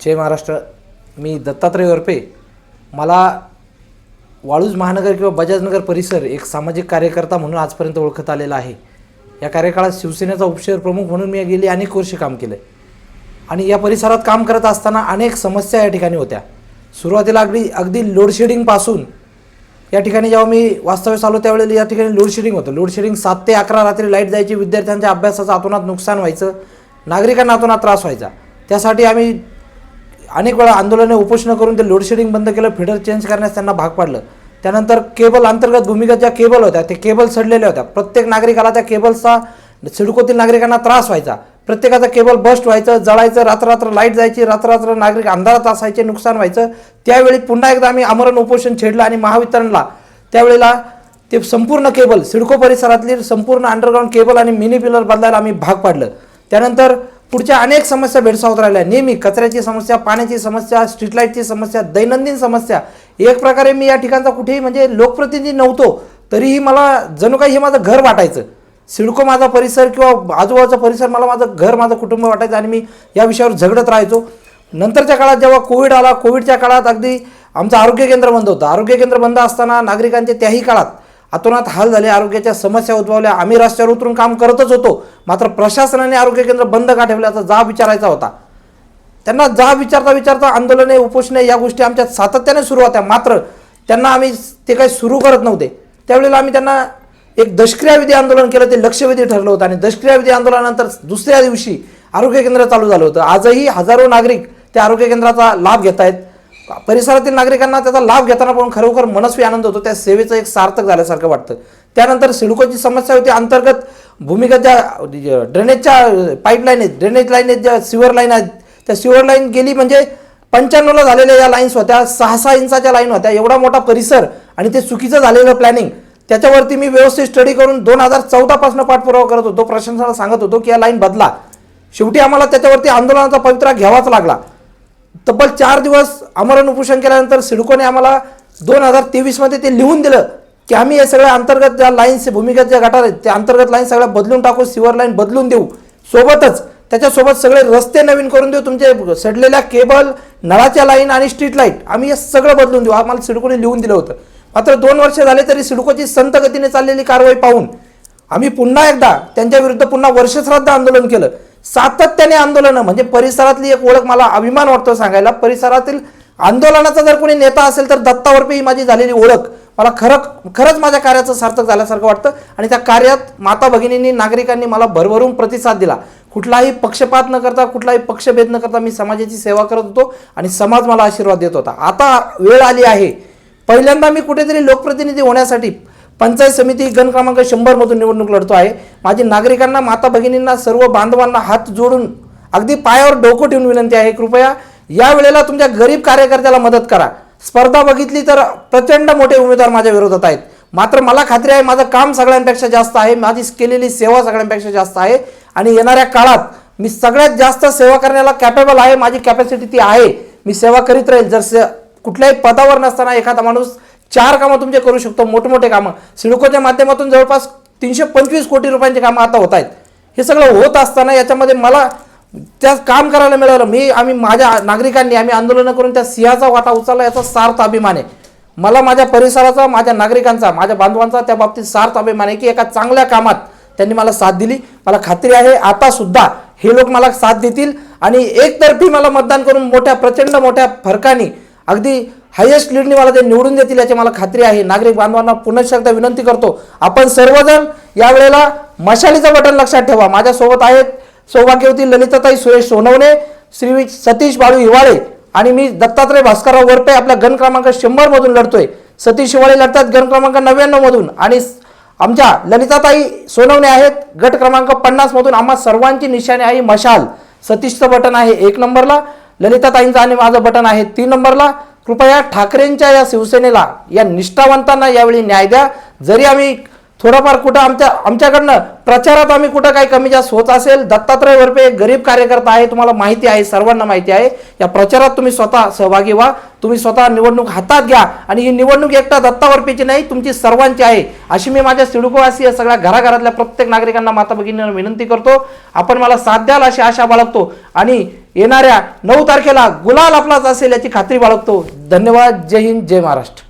जय महाराष्ट्र. मी दत्तात्रय वरपे. मला वाळूज महानगर किंवा बजाजनगर परिसर एक सामाजिक कार्यकर्ता म्हणून आजपर्यंत ओळखत आलेला आहे. या कार्यकाळात शिवसेनेचा उपशहर प्रमुख म्हणून मी गेली अनेक वर्षे काम केलं. आणि या परिसरात काम करत असताना अनेक समस्या या ठिकाणी होत्या. सुरुवातीला अगदी अगदी लोडशेडिंगपासून या ठिकाणी जेव्हा मी वास्तव्यास आलो त्यावेळेला या ठिकाणी लोडशेडिंग होतं. लोडशेडिंग सात ते अकरा रात्री लाइट जायची विद्यार्थ्यांच्या अभ्यासाचं अतोनात नुकसान व्हायचं नागरिकांना अतोनात त्रास व्हायचा. त्यासाठी आम्ही अनेक वेळा आंदोलने उपोषणं करून ते लोडशेडिंग बंद केलं फिडर चेंज करण्यास त्यांना भाग पाडलं. त्यानंतर केबल अंतर्गत भूमिगत ज्या केबल होत्या ते केबल सडलेल्या होत्या. प्रत्येक नागरिकाला त्या केबलचा सिडकोतील नागरिकांना त्रास व्हायचा. प्रत्येकाचा केबल बस्ट व्हायचं जळायचं रात्ररात्र लाइट जायची रात्र नागरिक अंधारात असायचे नुकसान व्हायचं. त्यावेळी पुन्हा एकदा आम्ही आमरण उपोषण छेडलं आणि महावितरणला. त्यावेळेला ते संपूर्ण केबल सिडको परिसरातली संपूर्ण अंडरग्राऊंड केबल आणि मिनी पिलर बदलायला आम्ही भाग पाडलं. त्यानंतर पुढच्या अनेक समस्या भेडसावत राहिल्या. नेहमी कचऱ्याची समस्या पाण्याची समस्या स्ट्रीट लाईटची समस्या दैनंदिन समस्या. एक प्रकारे मी या ठिकाणचा कुठेही म्हणजे लोकप्रतिनिधी नव्हतो तरीही मला जणू काही हे माझं घर वाटायचं. सिडको माझा परिसर किंवा आजूबाजूचा परिसर मला माझं घर माझं कुटुंब वाटायचं आणि मी या विषयावर झगडत राहायचो. नंतरच्या काळात जेव्हा कोविड आला कोविडच्या काळात अगदी आमचं आरोग्य केंद्र बंद होतं. आरोग्य केंद्र बंद असताना नागरिकांचे त्याही काळात अतोनात हाल झाले आरोग्याच्या समस्या उद्भवल्या आम्ही रस्त्यावर उतरून काम करतच होतो. मात्र प्रशासनाने आरोग्य केंद्र बंद का ठेवल्याचा जाब विचारायचा होता. त्यांना जाब विचारता विचारता आंदोलने उपोषणे या गोष्टी आमच्या सातत्याने सुरू होत्या. मात्र त्यांना आम्ही ते काही सुरू करत नव्हते. त्यावेळेला आम्ही त्यांना एक दशक्रियाविधी आंदोलन केलं ते लक्षवेधी ठरलं होतं. आणि दशक्रियाविधी आंदोलनानंतर दुसऱ्या दिवशी आरोग्य केंद्र चालू झालं होतं. आजही हजारो नागरिक त्या आरोग्य केंद्राचा लाभ घेत आहेत परिसरातील नागरिकांना त्याचा लाभ घेताना पण खरोखर मनस्वी आनंद होतो. त्या सेवेचं एक सार्थक झाल्यासारखं वाटतं. त्यानंतर सिडकोची समस्या होती अंतर्गत भूमिगत ज्या ड्रेनेजच्या पाईपलाईन आहेत ड्रेनेज लाईन आहेत ज्या सिवर लाईन आहेत त्या सिवर लाईन गेली म्हणजे पंच्याण्णवला झालेल्या या लाईन्स होत्या सहा सहा इंचाच्या लाईन होत्या. एवढा मोठा परिसर आणि ते चुकीचं झालेलं प्लॅनिंग त्याच्यावरती मी व्यवस्थित स्टडी करून दोन हजार चौदापासून पाठपुरावा करत होतो. प्रशासनाला सांगत होतो की या लाईन बदला. शेवटी आम्हाला त्याच्यावरती आंदोलनाचा पवित्रा घ्यावाच लागला. तब्बल चार दिवस आमरण उपोषण केल्यानंतर सिडकोने आम्हाला दोन हजार तेवीसमध्ये ते लिहून दिलं की आम्ही या सगळ्या अंतर्गत ज्या लाईन्स भूमिगत ज्या गटार आहेत त्या अंतर्गत लाईन सगळ्या बदलून टाकू सिवर लाईन बदलून देऊ. सोबतच त्याच्यासोबत सगळे रस्ते नवीन करून देऊ तुमचे सडलेल्या केबल नळाच्या लाईन आणि स्ट्रीट लाइट आम्ही हे सगळं बदलून देऊ. आम्हाला सिडकोने लिहून दिलं होतं. मात्र दोन वर्ष झाले तरी सिडकोची संत गतीने चाललेली कारवाई पाहून आम्ही पुन्हा एकदा त्यांच्या विरुद्ध पुन्हा वर्षश्राद्ध आंदोलन केलं. सातत्याने आंदोलनं म्हणजे परिसरातली एक ओळख मला अभिमान वाटतो सांगायला. परिसरातील आंदोलनाचा जर कोणी नेता असेल तर दत्तावरपे ही माझी झालेली ओळख. मला खरं खरंच माझ्या कार्याचं सार्थक झाल्यासारखं वाटतं आणि त्या कार्यात माता भगिनींनी नागरिकांनी मला भरभरून प्रतिसाद दिला. कुठलाही पक्षपात न करता कुठलाही पक्षभेद न करता मी समाजाची सेवा करत होतो आणि समाज मला आशीर्वाद देत होता. आता वेळ आली आहे. पहिल्यांदा मी कुठेतरी लोकप्रतिनिधी होण्यासाठी पंचायत समिती गण क्रमांक शंभर मधून निवडणूक लढतो आहे. माझी नागरिकांना माता भगिनींना सर्व बांधवांना हात जोडून अगदी पायावर डोकं ठेवून विनंती आहे. कृपया या वेळेला तुमच्या गरीब कार्यकर्त्याला मदत करा. स्पर्धा बघितली तर प्रचंड मोठे उमेदवार माझ्या विरोधात आहेत. मात्र मला खात्री आहे माझं काम सगळ्यांपेक्षा जास्त आहे. माझी केलेली सेवा सगळ्यांपेक्षा जास्त आहे. आणि येणाऱ्या काळात मी सगळ्यात जास्त सेवा करण्याला कॅपेबल आहे. माझी कॅपॅसिटी ती आहे. मी सेवा करीत राहील. जर से कुठल्याही पदावर नसताना एखादा माणूस चार कामं तुमचे करू शकतो मोठमोठे कामं. सिडकोच्या माध्यमातून जवळपास तीनशे पंचवीस कोटी रुपयांचे कामं आता होत आहेत. हे सगळं होत असताना याच्यामध्ये मला त्या काम करायला मिळालं. मी आम्ही माझ्या नागरिकांनी आम्ही आंदोलनं करून त्या सिंहाचा वाटा उचलला याचा सार्थ अभिमान आहे. मला माझ्या परिसराचा माझ्या नागरिकांचा माझ्या बांधवांचा त्या बाबतीत सार्थ अभिमान आहे की एका चांगल्या कामात त्यांनी मला साथ दिली. मला खात्री आहे आता सुद्धा हे लोक मला साथ देतील. आणि एकतर्फी मला मतदान करून मोठ्या प्रचंड मोठ्या फरकाने अगदी हायेस्ट लीडने मला ते निवडून देतील याची मला खात्री आहे. नागरिक बांधवांना पुन्हा एकदा विनंती करतो. आपण सर्वजण यावेळेला मशालीचं बटन लक्षात ठेवा. माझ्यासोबत आहेत सौभाग्यवती ललिताताई सुरेश सोनवणे श्री सतीश बाळू हिवाळे आणि मी दत्तात्रय भास्करराव वरपे आपल्या गण क्रमांक शंभर मधून लढतोय. सतीश हिवाळे लढतात गण क्रमांक नव्याण्णव मधून. आणि आमच्या ललिताताई सोनवणे आहेत गट क्रमांक पन्नास मधून. आम्हा सर्वांची निशाणी आहे मशाल. सतीशचं बटन आहे एक नंबरला. ललिताताईंचं आणि माझं बटन आहे तीन नंबरला. कृपया ठाकरेंच्या या शिवसेनेला या निष्ठावंतांना यावेळी न्याय द्या. जरी आम्ही थोडंफार कुठं आमच्या आमच्याकडनं प्रचारात आम्ही कुठं काही कमी जास्त होत असेल दत्तात्रय वरपे एक गरीब कार्यकर्ता आहे तुम्हाला माहिती आहे सर्वांना माहिती आहे. या प्रचारात तुम्ही स्वतः सहभागी व्हा तुम्ही स्वतः निवडणूक हातात घ्या आणि ही निवडणूक एकटा दत्ता वरपेची नाही तुमची सर्वांची आहे. अशी मी माझ्या सिडकोवासी या सगळ्या घराघरातल्या प्रत्येक नागरिकांना माता भगिनींना विनंती करतो. आपण मला साथ द्याल अशी आशा बाळगतो. आणि येणाऱ्या नऊ तारखेला गुलाल आपलाच असेल याची खात्री बाळगतो. धन्यवाद. जय हिंद जय महाराष्ट्र.